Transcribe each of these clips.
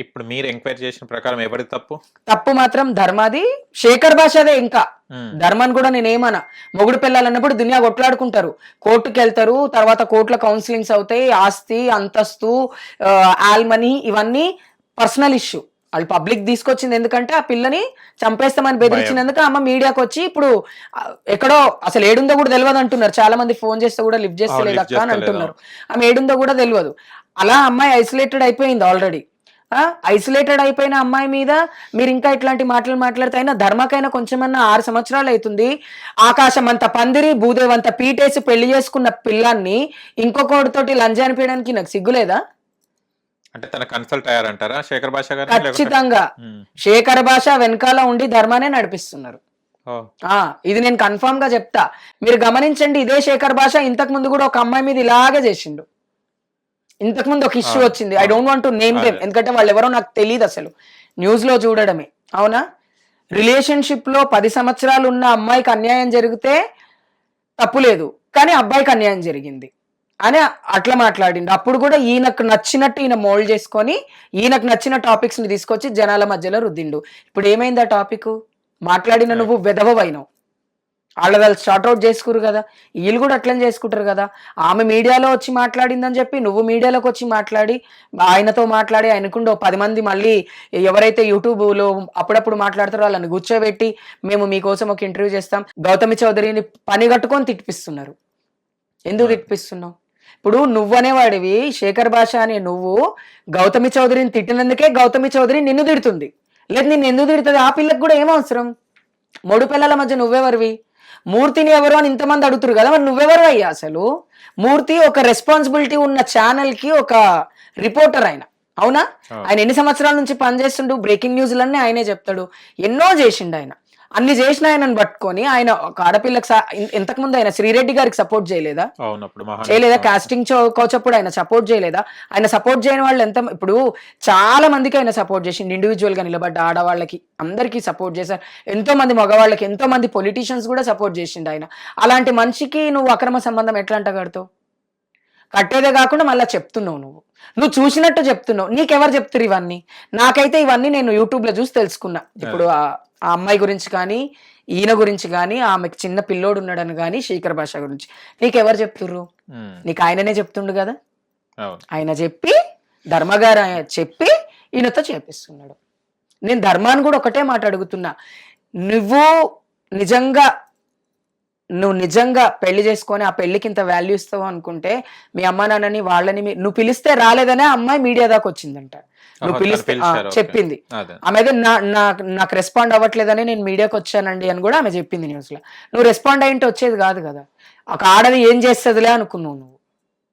ఇప్పుడు మీరు ఎంక్వైరీ చేసిన ప్రకారం ఎవరి తప్పు? తప్పు మాత్రం ధర్మాది శేఖర్ భాషదే ఇంకా. ధర్మాన్ని కూడా నేనేమన్నా మొగుడు పిల్లలు అన్నప్పుడు దునియా కొట్లాడుకుంటారు. కోర్టుకి వెళ్తారు తర్వాత కోర్టులో కౌన్సిలింగ్స్ అవుతాయి ఆస్తి అంతస్తు ఆల్మనీ ఇవన్నీ పర్సనల్ ఇష్యూ. వాళ్ళు పబ్లిక్ తీసుకొచ్చింది ఎందుకంటే ఆ పిల్లని చంపేస్తామని బెదిరించినందుకు అమ్మ మీడియాకి వచ్చి ఇప్పుడు ఎక్కడో అసలు ఏడుందో కూడా తెలియదు అంటున్నారు. చాలా మంది ఫోన్ చేస్తే కూడా లిఫ్ట్ చేస్తలేదు అక్క అని. అంటున్నారు. ఆమె ఏడుందో కూడా తెలియదు. అలా అమ్మాయి ఐసోలేటెడ్ అయిపోయింది ఆల్రెడీ. ఐసోలేటెడ్ అయిపోయిన అమ్మాయి మీద మీరు ఇంకా ఇట్లాంటి మాటలు మాట్లాడితే అయినా ధర్మకైనా కొంచెమన్నా ఆరు సంవత్సరాలు అవుతుంది. ఆకాశం అంత పందిరి భూదేవ్ అంత పీటేసి పెళ్ళి చేసుకున్న పిల్లాన్ని ఇంకొకటితోటి లంజ అనిపించడానికి నాకు సిగ్గులేదా? అంటే తన కన్సల్ట్ అయ్యారంటారా శేఖర్ భాష గారు ఖచ్చితంగా. శేఖర్ భాష వెనకాల ఉండి ధర్మానే నడిపిస్తున్నారు. ఇది నేను కన్ఫర్మ్గా చెప్తా. మీరు గమనించండి ఇదే శేఖర్ భాష ఇంతకు ముందు కూడా ఒక అమ్మాయి మీద ఇలాగే చేసిండు. ఇంతకు ముందు ఒక ఇష్యూ వచ్చింది. I don't want to name them. ఎందుకంటే వాళ్ళు ఎవరో నాకు తెలియదు అసలు. న్యూస్లో చూడడమే. అవునా? రిలేషన్షిప్లో పది సంవత్సరాలు ఉన్న అమ్మాయికి అన్యాయం జరిగితే తప్పు లేదు కానీ అబ్బాయికి అన్యాయం జరిగింది. అని అట్లా మాట్లాడిండు. అప్పుడు కూడా ఈయనకు నచ్చినట్టు ఈయన మోల్డ్ చేసుకొని ఈయనకు నచ్చిన టాపిక్స్ని తీసుకొచ్చి జనాల మధ్యలో రుద్దిండు. ఇప్పుడు ఏమైంది ఆ టాపిక్ మాట్లాడిన నువ్వు వెధవైనవు వాళ్ళ వాళ్ళు స్టార్ట్ అవుట్ చేసుకురు కదా. వీళ్ళు కూడా అట్లనే చేసుకుంటారు కదా. ఆమె మీడియాలో వచ్చి మాట్లాడిందని చెప్పి నువ్వు మీడియాలోకి వచ్చి మాట్లాడి ఆయనతో మాట్లాడి ఆయనకుండా పది మంది మళ్ళీ ఎవరైతే యూట్యూబ్లో అప్పుడప్పుడు మాట్లాడతారో వాళ్ళని కూర్చోబెట్టి మేము మీకోసం ఒక ఇంటర్వ్యూ చేస్తాం. గౌతమి చౌదరిని పని కట్టుకొని తిట్టిపిస్తున్నారు. ఎందుకు తిట్టిపిస్తున్నావు? ఇప్పుడు నువ్వనేవాడివి శేఖర్ భాష అనే నువ్వు గౌతమి చౌదరిని తిట్టినందుకే గౌతమి చౌదరి నిన్ను తిడుతుంది. లేదు నిన్ను ఎందుకు తిడుతుంది? ఆ పిల్లకు కూడా ఏం అవసరం? మూడు పిల్లల మధ్య నువ్వెవరివి? మూర్తిని ఎవరు అని ఇంతమంది అడుగుతారు కదా మరి నువ్వెవరు అయ్యా అసలు? మూర్తి ఒక రెస్పాన్సిబిలిటీ ఉన్న ఛానల్కి ఒక రిపోర్టర్ ఆయన. అవునా? అవును. ఆయన ఎన్ని సంవత్సరాల నుంచి పనిచేస్తుండు? బ్రేకింగ్ న్యూస్లన్నీ ఆయనే చెప్తాడు. ఎన్నో చేసిండు ఆయన. అన్ని చేసిన ఆయనను పట్టుకొని ఆయన ఒక ఆడపిల్లకు ఇంతకుముందు ఆయన శ్రీరెడ్డి గారికి సపోర్ట్ చేయలేదా? చేయలేదా? కాస్టింగ్ కోచ్ అప్పుడు ఆయన సపోర్ట్ చేయలేదా? ఆయన సపోర్ట్ చేయని వాళ్ళు ఎంత ఇప్పుడు చాలా మందికి ఆయన సపోర్ట్ చేసిండు. ఇండివిజువల్గా నిలబడ్డ ఆడవాళ్ళకి అందరికీ సపోర్ట్ చేశారు. ఎంతో మంది మగవాళ్ళకి ఎంతో మంది పొలిటీషియన్స్ కూడా సపోర్ట్ చేసిండు ఆయన. అలాంటి మనిషికి నువ్వు అక్రమ సంబంధం ఎట్లా అంట కడతావు కట్టేదే కాకుండా మళ్ళీ చెప్తున్నావు నువ్వు. నువ్వు చూసినట్టు చెప్తున్నావు. నీకెవరు చెప్తారు ఇవన్నీ? నాకైతే ఇవన్నీ నేను యూట్యూబ్లో చూసి తెలుసుకున్నా. ఇప్పుడు ఆ. ఆ అమ్మాయి గురించి కానీ ఈయన గురించి కానీ ఆమెకి చిన్న పిల్లోడు ఉన్నాడని కానీ శేఖర్ భాష గురించి. నీకెవరు చెప్తుర్రు? నీకు ఆయననే చెప్తుండు కదా? ఆయన చెప్పి ధర్మగారు చెప్పి ఈయనతో చేపిస్తున్నాడు. నేను ధర్మాన్ని కూడా ఒకటే మాట అడుగుతున్నా. నువ్వు నిజంగా నువ్వు నిజంగా పెళ్ళి చేసుకొని ఆ పెళ్ళికి ఇంత వాల్యూ ఇస్తావు అనుకుంటే మీ అమ్మ నాన్నని వాళ్ళని నువ్వు పిలిస్తే రాలేదనే అమ్మాయి మీడియా దాకా వచ్చిందంట. నువ్వు పిలిస్తే. చెప్పింది. ఆమె అయితే నాకు రెస్పాండ్ అవ్వట్లేదని నేను మీడియాకి వచ్చానండి అని కూడా ఆమె చెప్పింది న్యూస్లో. నువ్వు రెస్పాండ్ అయింటే వచ్చేది కాదు కదా. ఒక ఆడది ఏం చేస్తుందిలే అనుకున్నావు నువ్వు.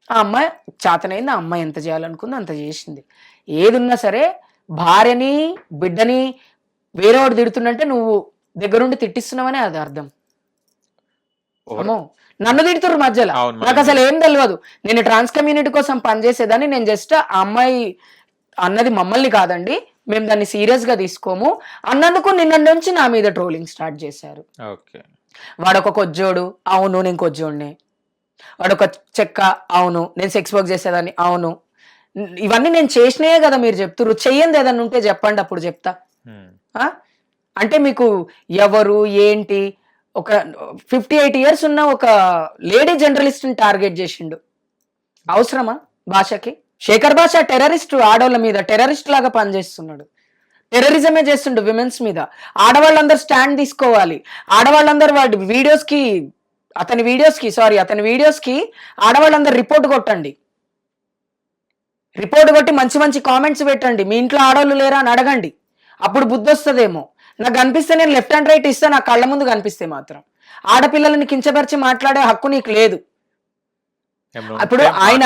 ఆ అమ్మాయి చేతనైంది ఆ అమ్మాయి ఎంత చేయాలనుకుంది అంత చేసింది. ఏదున్నా సరే భార్యని బిడ్డని వేరే వాడు తిడుతుందంటే నువ్వు దగ్గరుండి తిట్టిస్తున్నావనే అది అర్థం. నన్ను తిడుతుర్రు మధ్యలో. నాకు అసలు ఏం తెలియదు నేను ట్రాన్స్ కమ్యూనిటీ కోసం పనిచేసేదాన్ని నేను జస్ట్ ఆ అమ్మాయి అన్నది మమ్మల్ని కాదండి మేము దాన్ని సీరియస్గా తీసుకోము. అన్నందుకు నిన్న నుంచి నా మీద ట్రోలింగ్ స్టార్ట్ చేశారు. ఓకే. వాడు ఒక కొజ్జోడు అవును నేను కొజ్జోడిని. వాడు ఒక చెక్క అవును నేను సెక్స్ వర్క్ చేసేదాన్ని అవును. ఇవన్నీ నేను చేసినాయే కదా మీరు చెప్తున్నారు చెయ్యంది ఏదన్నా ఉంటే చెప్పండి అప్పుడు చెప్తా? అంటే మీకు ఎవరు ఏంటి ఒక ఫిఫ్టీ ఎయిట్ ఇయర్స్ ఉన్న ఒక లేడీ జర్నలిస్ట్ని టార్గెట్ చేసిండు. అవసరమా భాషకి? శేఖర్ భాష టెర్రరిస్ట్ ఆడవాళ్ళ మీద టెర్రరిస్ట్ లాగా పనిచేస్తున్నాడు. టెర్రరిజమే చేస్తుండు విమెన్స్ మీద. ఆడవాళ్ళందరూ స్టాండ్ తీసుకోవాలి. ఆడవాళ్ళందరూ వాడి వీడియోస్కి అతని వీడియోస్కి సారీ అతని వీడియోస్కి ఆడవాళ్ళందరూ రిపోర్ట్ కొట్టండి. రిపోర్ట్ కొట్టి మంచి మంచి కామెంట్స్ పెట్టండి. మీ ఇంట్లో ఆడవాళ్ళు లేరా అని అడగండి. అప్పుడు బుద్ధి వస్తుందేమో. నాకు కనిపిస్తే నేను లెఫ్ట్ అండ్ రైట్ ఇస్తే నా కళ్ళ ముందు కనిపిస్తే మాత్రం. ఆడపిల్లలని కించపరిచి మాట్లాడే హక్కు నీకు లేదు. అప్పుడు ఆయన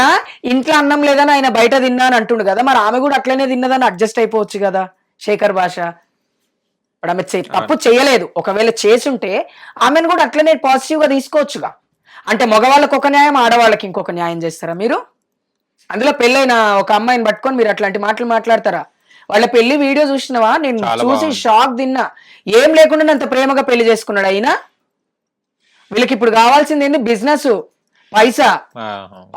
ఇంట్లో అన్నం లేదని ఆయన బయట తిన్నా అని అంటుండు కదా మరి ఆమె కూడా అట్లనే తిన్నదని అడ్జస్ట్ అయిపోవచ్చు కదా శేఖర్ భాష. ఇప్పుడు ఆమె తప్పు చేయలేదు. ఒకవేళ చేసుంటే ఆమెను కూడా అట్లనే పాజిటివ్గా తీసుకోవచ్చుగా. అంటే మగవాళ్ళకి ఒక న్యాయం ఆడవాళ్ళకి ఇంకొక న్యాయం చేస్తారా మీరు? అందులో పెళ్ళైన ఒక అమ్మాయిని పట్టుకొని మీరు అట్లాంటి మాటలు మాట్లాడతారా? వాళ్ళ పెళ్ళి వీడియో చూసినవా? నేను చూసి. షాక్ తిన్నా. ఏం లేకుండా అంత ప్రేమగా పెళ్ళి చేసుకున్నాడు అయినా వీళ్ళకి ఇప్పుడు కావాల్సింది ఏంది? బిజినెస్ పైసా.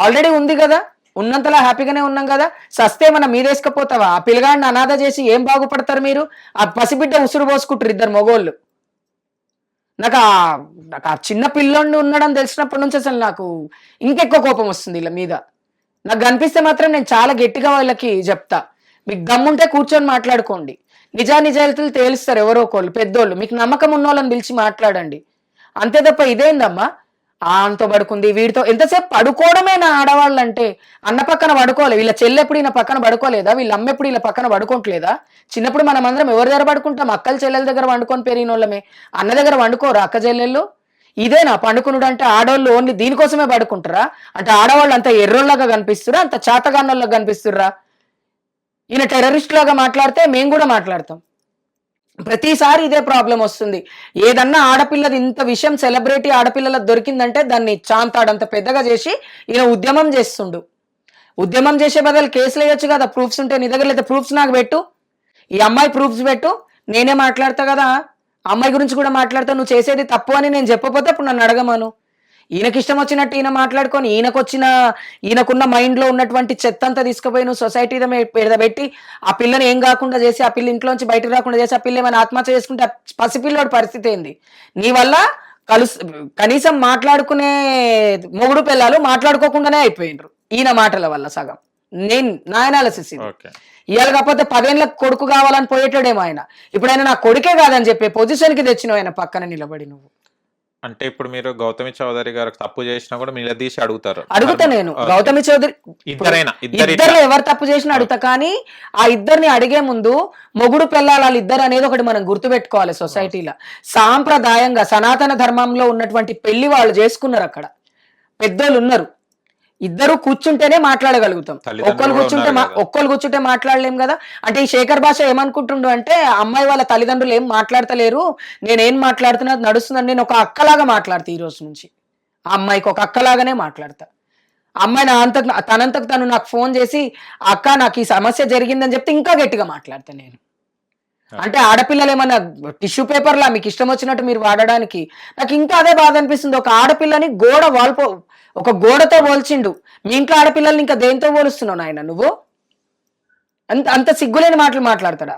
ఆల్రెడీ ఉంది కదా. ఉన్నంతలా హ్యాపీగానే ఉన్నాం కదా. సస్తే మన మీదేసుకపోతావా ఆ పిల్లగాడిని అనాథ చేసి ఏం బాగుపడతారు మీరు? ఆ పసిబిడ్డ ఉసురు పోసుకుంటారు ఇద్దరు మగోళ్ళు. నాకు ఆ నాకు ఆ చిన్న పిల్లోడిని ఉన్నాడని తెలిసినప్పటి నుంచి అసలు నాకు ఇంకెక్కువ కోపం వస్తుంది వీళ్ళ మీద. నాకు కనిపిస్తే మాత్రం నేను చాలా గట్టిగా వాళ్ళకి చెప్తా. మీకు దమ్ముంటే కూర్చొని మాట్లాడుకోండి. నిజా నిజాయితీలు తేలుస్తారు ఎవరో ఒకళ్ళు పెద్దోళ్ళు. మీకు నమ్మకం ఉన్న వాళ్ళని పిలిచి మాట్లాడండి. అంతే తప్ప ఇదేందమ్మా? ఆంతో పడుకుంది. వీడితో ఎంతసేపు పడుకోవడమే నా ఆడవాళ్ళు అంటే అన్న పక్కన పడుకోవాలి. వీళ్ళ చెల్లెప్పుడు ఈయన పక్కన పడుకోలేదా? వీళ్ళ అమ్మ ఎప్పుడు వీళ్ళ పక్కన పడుకోవట్లేదా? చిన్నప్పుడు మనం అందరం ఎవరి దగ్గర పడుకుంటాం? అక్కల చెల్లెల దగ్గర వండుకొని పెరిగిన వాళ్ళమే అన్న దగ్గర వండుకోరు అక్క చెల్లెళ్ళు? ఇదేనా? పండుకునుడు అంటే ఆడవాళ్ళు ఓన్లీ దీనికోసమే పడుకుంటారా? అంటే ఆడవాళ్ళు అంత ఎర్రోళ్ళగా కనిపిస్తురా? అంత చేతగాన్నోళ్ళగా కనిపిస్తుర్రా? ఈయన టెర్రరిస్ట్ లాగా మాట్లాడితే మేము కూడా మాట్లాడతాం. ప్రతిసారి ఇదే ప్రాబ్లం వస్తుంది. ఏదన్నా ఆడపిల్లది ఇంత విషయం సెలబ్రిటీ ఆడపిల్లలకు దొరికిందంటే దాన్ని చాంతాడంత పెద్దగా చేసి ఈయన ఉద్యమం చేస్తుండు. ఉద్యమం చేసే బదులు కేసులు వేయొచ్చు కదా ప్రూఫ్స్ ఉంటే నీ దగ్గర లేదా ప్రూఫ్స్ నాకు పెట్టు. ఈ అమ్మాయి ప్రూఫ్స్ పెట్టు. నేనే మాట్లాడతా కదా. అమ్మాయి గురించి కూడా మాట్లాడతా. నువ్వు చేసేది తప్పు అని నేను చెప్పకపోతే అప్పుడు నన్ను అడగమాను. ఈయనకి ఇష్టం వచ్చినట్టు ఈయన మాట్లాడుకొని ఈయనకు వచ్చిన ఈయనకున్న మైండ్లో ఉన్నటువంటి చెత్త అంతా తీసుకుపోయి నువ్వు సొసైటీ మీద పెట్టి ఆ పిల్లని ఏం కాకుండా చేసి ఆ పిల్ల ఇంట్లోంచి బయటకు రాకుండా చేసి ఆ పిల్ల ఏమైనా ఆత్మహత్య చేసుకుంటే పసిపిల్లోడి పరిస్థితి ఏంది? నీ వల్ల కలుసు కనీసం మాట్లాడుకునే మొగుడు పిల్లలు మాట్లాడుకోకుండానే అయిపోయినరు ఈయన మాటల వల్ల సగం. నేను నా అనాలసిస్ ఇది. ఇవాళ కాకపోతే పదేళ్ళకి కొడుకు కావాలని పోయేటాడేమో ఆయన. ఇప్పుడు ఆయన నా కొడుకే కాదని చెప్పే పొజిషన్కి తెచ్చినావు ఆయన పక్కన నిలబడి నువ్వు. అంటే ఇప్పుడు మీరు గౌతమి చౌదరి గారు తప్పు చేసినా కూడా నిలదీసి అడుగుతారు. అడుగుతా నేను. గౌతమి చౌదరి ఇద్దరైనా? ఇద్దరు ఎవరు తప్పు చేసినా అడుగుతా కానీ ఆ ఇద్దరిని అడిగే ముందు మొగుడు పిల్లలు ఇద్దరు అనేది ఒకటి మనం గుర్తుపెట్టుకోవాలి సొసైటీలో. సాంప్రదాయంగా సనాతన ధర్మంలో ఉన్నటువంటి పెళ్ళి వాళ్ళు చేసుకున్నారు అక్కడ. పెద్దోళ్ళు ఉన్నారు. ఇద్దరు కూర్చుంటేనే మాట్లాడగలుగుతాం. ఒక్కరు కూర్చుంటే. ఒక్కరు కూర్చుంటే మాట్లాడలేం కదా? అంటే ఈ శేఖర్ భాష ఏమనుకుంటుండు అంటే అమ్మాయి వాళ్ళ తల్లిదండ్రులు ఏం మాట్లాడతలేరు నేనేం మాట్లాడుతున్నా నడుస్తుందని నేను ఒక అక్కలాగా మాట్లాడతా ఈ రోజు నుంచి. ఆ అమ్మాయికి ఒక అక్కలాగానే మాట్లాడతా. అమ్మాయి నా అంతకు తనంతకు తను నాకు ఫోన్ చేసి అక్క నాకు ఈ సమస్య జరిగిందని చెప్తే ఇంకా గట్టిగా మాట్లాడతా నేను. అంటే ఆడపిల్లలు ఏమన్నా టిష్యూ పేపర్లా మీకు ఇష్టం వచ్చినట్టు మీరు వాడడానికి? నాకు ఇంకా అదే బాధ అనిపిస్తుంది. ఒక ఆడపిల్లని గోడ వాల్పో ఒక గోడతో పోల్చిండు. మీ ఇంట్లో ఆడపిల్లల్ని ఇంకా దేంతో పోలుస్తున్నావు నాయన నువ్వు? అంత అంత సిగ్గులేని మాటలు మాట్లాడతాడా?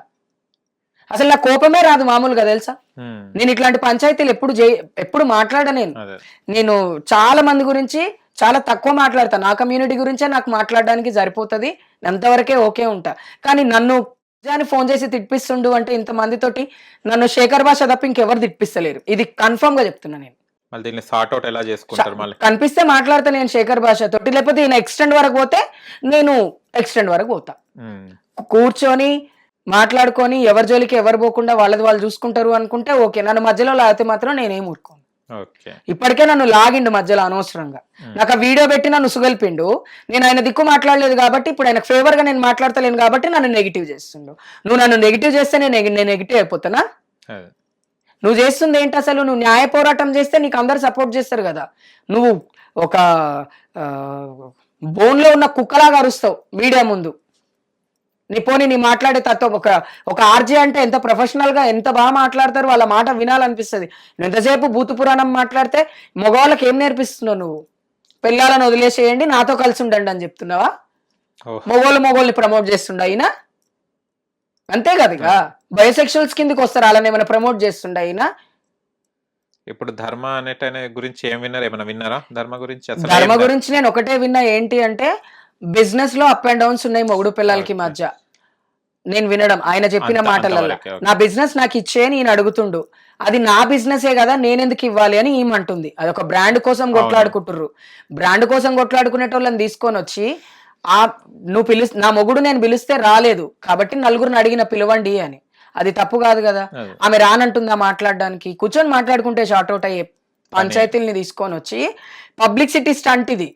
అసలు నా కోపమే రాదు మామూలుగా తెలుసా? నేను ఇట్లాంటి పంచాయతీలు ఎప్పుడు చే ఎప్పుడు మాట్లాడ నేను. నేను చాలా మంది గురించి చాలా తక్కువ మాట్లాడతా. నా కమ్యూనిటీ గురించే నాకు మాట్లాడడానికి సరిపోతుంది. అంతవరకే ఓకే ఉంటా. కానీ నన్ను అని ఫోన్ చేసి తిప్పిస్తుండు అంటే ఇంతమందితోటి నన్ను శేఖర్ భాష తప్ప ఇంకెవరు తిప్పిస్తలేరు ఇది కన్ఫర్మ్గా చెప్తున్నా నేను. మళ్ళీ దీన్ని సార్ట్ అవుట్ ఎలా చేసుకుంటారు మళ్ళీ? కనిపిస్తే మాట్లాడతా నేను శేఖర్ భాష తోటి లేకపోతే ఈయన ఎక్స్టెండ్ వరకు పోతే నేను ఎక్స్టెండ్ వరకు పోతా. కూర్చొని మాట్లాడుకొని ఎవరి జోలికి ఎవరు పోకుండా వాళ్ళది వాళ్ళు చూసుకుంటారు అనుకుంటే ఓకే నన్ను మధ్యలో లాగితే మాత్రం నేనేం ఊరుకోను. ఓకే ఇప్పటికే నన్ను లాగిండు మధ్యలో అనవసరంగా. నాకు ఆ వీడియో పెట్టి నన్ను సుగల్పిండు. నేను ఆయన దిక్కు మాట్లాడలేదు కాబట్టి ఇప్పుడు ఆయనకు ఫేవర్గా నేను మాట్లాడతలేను కాబట్టి నన్ను నెగిటివ్ చేస్తుండు. నువ్వు నన్ను నెగిటివ్ చేస్తే నేను నేను నెగిటివ్ అయిపోతానా నువ్వు చేస్తుంది ఏంటి అసలు? నువ్వు న్యాయ పోరాటం చేస్తే నీకు అందరు సపోర్ట్ చేస్తారు కదా. నువ్వు ఒక బోన్లో ఉన్న కుక్కలాగా అరుస్తావు మీడియా ముందు. నీ పోనీ నీ మాట్లాడే తత్వం ఒక ఒక ఆర్జే అంటే ఎంత ప్రొఫెషనల్గా ఎంత బాగా మాట్లాడతారు వాళ్ళ మాట వినాలనిపిస్తుంది. నువ్వు ఎంతసేపు భూత పురాణం మాట్లాడితే మగవాళ్ళకి ఏం నేర్పిస్తున్నావు నువ్వు? పిల్లలను వదిలేసేయండి నాతో కలిసి ఉండండి అని చెప్తున్నావా? మొగోళ్ళు మొగోళ్ళని ప్రమోట్ చేస్తుండ అయినా అంతే కదా ఇక? బయోసెక్షువల్స్ కిందకి వస్తారు వాళ్ళని ఏమైనా ప్రమోట్ చేస్తుండ అయినా ఇప్పుడు ధర్మ అనేట గురించి ఏం విన్నారు? ఏమైనా విన్నారా? ధర్మ గురించి ధర్మ గురించి నేను ఒకటే విన్నా ఏంటి అంటే బిజినెస్లో అప్ అండ్ డౌన్స్ ఉన్నాయి మొగుడు పిల్లలకి. మధ్య. నేను వినడం ఆయన చెప్పిన మాటలలో. నా బిజినెస్ నాకు ఇచ్చే నేను అడుగుతుండు. అది నా బిజినెసే కదా నేనెందుకు ఇవ్వాలి అని ఈమంటుంది అది ఒక బ్రాండ్ కోసం కొట్లాడుకుంటుర్రు. బ్రాండ్ కోసం కొట్లాడుకునేటోళ్ళని తీసుకొని వచ్చి ఆ నువ్వు పిలు నా మొగుడు నేను పిలిస్తే రాలేదు కాబట్టి నలుగురిని అడిగిన పిలవండి అని. అది తప్పు కాదు కదా. ఆమె రానంటుందా మాట్లాడడానికి. కూర్చొని మాట్లాడుకుంటే షార్ట్ అవుట్ అయ్యే పంచాయతీల్ని తీసుకొని వచ్చి పబ్లిక్ సిటీ స్టంట్ ఇది.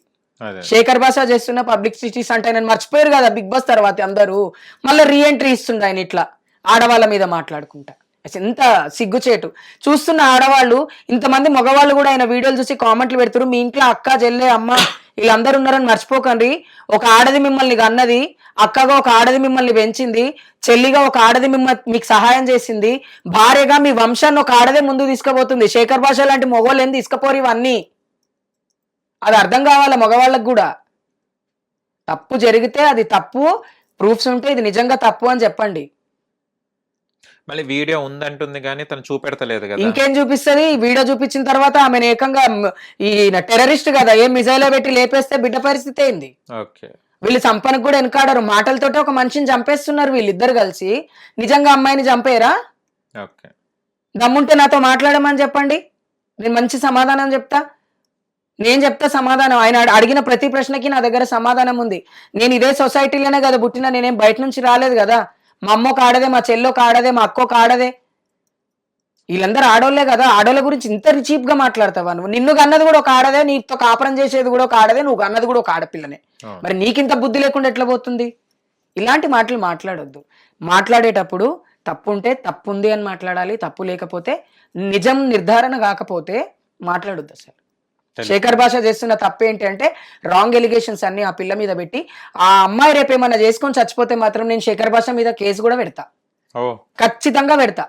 శేఖర్ బాషా చేస్తున్న పబ్లిక్ సిటీస్ అంటే ఆయన మర్చిపోయారు కదా బిగ్ బాస్ తర్వాత అందరూ. మళ్ళీ రీఎంట్రీ ఇస్తుండ ఆయన ఇట్లా ఆడవాళ్ళ మీద మాట్లాడుకుంటా. ఎంత సిగ్గుచేటు. చూస్తున్న ఆడవాళ్ళు ఇంతమంది మగవాళ్ళు కూడా ఆయన వీడియోలు చూసి కామెంట్లు పెడుతున్నారు మీ ఇంట్లో అక్క చెల్లె అమ్మ వీళ్ళందరూ ఉన్నారని మర్చిపోకండి. ఒక ఆడది మిమ్మల్ని అన్నది అక్కగా ఒక ఆడది మిమ్మల్ని పెంచింది చెల్లిగా ఒక ఆడది మిమ్మల్ని మీకు సహాయం చేసింది భార్యగా మీ వంశాన్ని ఒక ఆడదే ముందు తీసుకుపోతుంది. శేఖర్ భాష లాంటి మొగోళ్ళు ఏం తీసుకుపోరు ఇవన్నీ? అది అర్థం కావాలా మగవాళ్ళకు కూడా? తప్పు జరిగితే అది తప్పు ప్రూఫ్స్ ఉంటే ఇది నిజంగా తప్పు అని చెప్పండి. మళ్ళీ వీడియో ఉందంటుంది కానీ తను చూపెడతలేదు కదా. ఇంకేం చూపిస్తుంది? ఈ వీడియో చూపించిన తర్వాత ఆమెను ఏకంగా ఈ టెర్రరిస్ట్ కదా ఏం మిజైల్ పెట్టి లేపేస్తే బిడ్డ పరిస్థితి ఏంది? ఓకే. వీళ్ళు చంపనకు కూడా వెనకాడరు. మాటలతోటి ఒక మనిషిని చంపేస్తున్నారు వీళ్ళిద్దరు కలిసి. నిజంగా అమ్మాయిని చంపేరా ఓకే. దమ్ముంటే నాతో మాట్లాడమని చెప్పండి. నేను మంచి సమాధానం చెప్తా. నేను చెప్తా సమాధానం. ఆయన అడి- అడిగిన ప్రతి ప్రశ్నకి నా దగ్గర సమాధానం ఉంది. నేను ఇదే సొసైటీలోనే కదా పుట్టినా నేనేం బయట నుంచి రాలేదు కదా? మా అమ్మో కాడదే మా చెల్లో కాడదే మా అక్కో కాడదే వీళ్ళందరూ ఆడోళ్ళే కదా? ఆడోళ్ళ గురించి ఇంత చీప్గా మాట్లాడతావా నువ్వు? నిన్ను కన్నది కూడా ఒక ఆడదే నీతో కాపురం చేసేది కూడా ఒక ఆడదే నువ్వు కన్నది కూడా ఒక ఆడపిల్లనే. మరి నీకింత బుద్ధి లేకుండా ఎట్లా పోతుంది? ఇలాంటి మాటలు మాట్లాడొద్దు. మాట్లాడేటప్పుడు తప్పు ఉంటే తప్పు ఉంది అని మాట్లాడాలి తప్పు లేకపోతే నిజం నిర్ధారణ కాకపోతే మాట్లాడొద్దు అసలు. శేఖర్ భాష చేస్తున్న తప్పు ఏంటి అంటే రాంగ్ ఎలిగేషన్స్ అన్ని ఆ పిల్ల మీద పెట్టి ఆ అమ్మాయి రేపు ఏమన్నా చేసుకొని చచ్చిపోతే మాత్రం నేను శేఖర్ భాష మీద కేసు కూడా పెడతా. ఖచ్చితంగా పెడతా.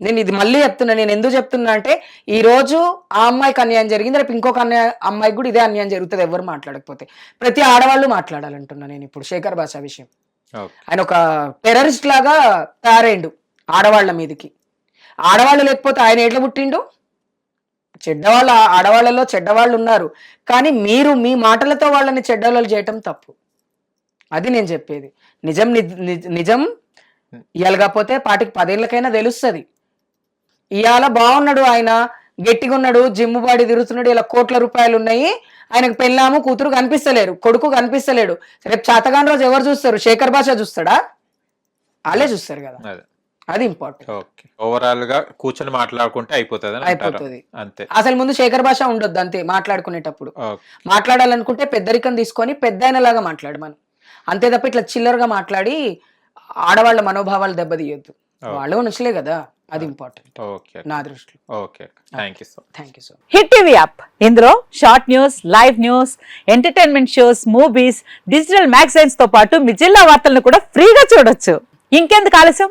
నేను ఇది మళ్ళీ చెప్తున్నా నేను ఎందుకు చెప్తున్నా అంటే ఈ రోజు ఆ అమ్మాయికి అన్యాయం జరిగింది రేపు ఇంకొక అన్యాయం అమ్మాయికి కూడా ఇదే అన్యాయం జరుగుతుంది ఎవరు మాట్లాడకపోతే. ప్రతి ఆడవాళ్ళు మాట్లాడాలంటున్నా నేను ఇప్పుడు శేఖర్ భాష విషయం. ఆయన ఒక టెర్రరిస్ట్ లాగా తయారైండు ఆడవాళ్ళ మీదకి. ఆడవాళ్ళు లేకపోతే ఆయన ఎట్లా పుట్టిండు? చెడ్డవాళ్ళ ఆడవాళ్ళలో చెడ్డవాళ్ళు ఉన్నారు. కానీ మీరు మీ మాటలతో వాళ్ళని చెడ్డవాళ్ళు చేయటం తప్పు. అది నేను చెప్పేది. నిజం నిజం ఇవ్వలేకపోతే పాటికి పదేళ్ళకైనా తెలుస్తుంది. ఇవాళ బాగున్నాడు ఆయన గట్టిగా ఉన్నాడు జిమ్ బాడీ తిరుగుతున్నాడు ఇలా కోట్ల రూపాయలు ఉన్నాయి. ఆయనకు పెళ్ళాము కూతురు కనిపిస్తలేరు కొడుకు కనిపిస్తలేడు. రేపు చాతగాని రోజు ఎవరు చూస్తారు? శేఖర్ భాష చూస్తాడా? వాళ్ళే చూస్తారు కదా. అదే ఇంపార్టెంట్ ఓకే. ఓవరాల్గా కూర్చొని మాట్లాడుకుంటే అయిపోతుంది అయిపోతుంది. అంతే. అసలు ముందు శేఖర్ భాష ఉండొద్దు అంతే మాట్లాడుకునేటప్పుడు. ఓకే. మాట్లాడాలనుకుంటే పెద్దరికం తీసుకొని పెద్ద లాగా మాట్లాడమను అంతే తప్ప ఇట్లా చిల్లరగా మాట్లాడి ఆడవాళ్ళ మనోభావాలు దెబ్బతీయొద్దు. వాళ్ళు నచ్చలే కదా అది ఇంపార్టెంట్ ఓకే. నా దృష్టిలో. Okay. Thank you so thank you so Hit TV app ఇందులో short news live news entertainment shows movies digital మ్యాగజైన్స్తో పాటు మీ జిల్లా వార్తలను కూడా ఫ్రీగా చూడొచ్చు. ఇంకెందుకు ఆలస్యం?